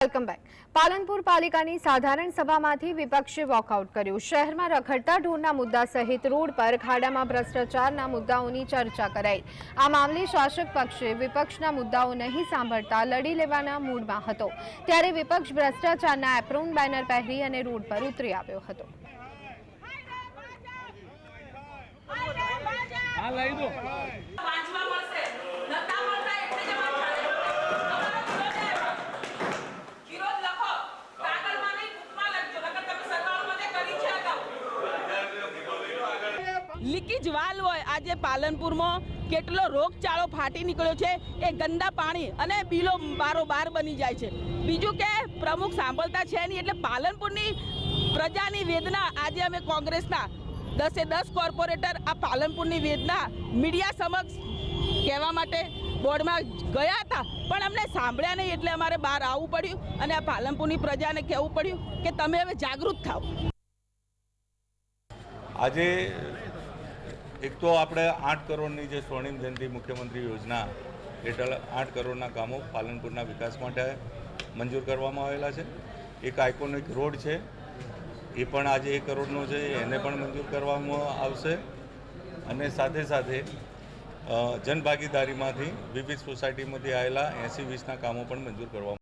Welcome back Palanpur પાલિકાની સાધારણ સભામાંથી વિપક્ષે વોકઆઉટ કર્યું. શહેરમાં રખડતા ઢોરના મુદ્દા સહિત રોડ પર ખાડામાં ભ્રષ્ટાચારના મુદ્દાઓની ચર્ચા કરાઈ. આ મામલે શાસક પક્ષે વિપક્ષના મુદ્દાઓ નહીં સાંભળતા લડી લેવાના મૂડમાં હતો. ત્યારે વિપક્ષ ભ્રષ્ટાચારના એપ્રોન બેનર પહેરી અને રોડ પર ઉતરી આવ્યો હતો. હા લઈ દો. લીકેજ વાલ હોય. આજે પાલનપુરમાં કેટલો રોગચાળો ફાટી નીકળ્યો છે. એ ગંદા પાણી અને બિલો બારોબાર બની જાય છે. બીજું કે પ્રમુખ સાંભળતા છે નહીં એટલે પાલનપુરની પ્રજાની વેદના આજે અમે કોંગ્રેસના દસે દસ કોર્પોરેટર આ પાલનપુરની વેદના મીડિયા સમક્ષ કહેવા માટે બોર્ડમાં ગયા હતા. પણ અમને સાંભળ્યા નહીં એટલે અમારે બહાર આવવું પડ્યું અને આ પાલનપુરની પ્રજાને કહેવું પડ્યું કે તમે હવે જાગૃત થાઓ. આજે એક તો આપણે આઠ કરોડની જે સ્વર્ણિમ જયંતિ મુખ્યમંત્રી યોજના હેઠળ આઠ કરોડના કામો પાલનપુરના વિકાસ માટે મંજૂર કરવામાં આવેલા છે. એક આઇકોનિક રોડ છે. એ પણ આજે એક કરોડનો છે. એને પણ મંજૂર કરવામાં આવશે. અને સાથે સાથે જનભાગીદારીમાંથી વિવિધ સોસાયટીમાંથી આવેલા એંસી વીસના કામો પણ મંજૂર કરવામાં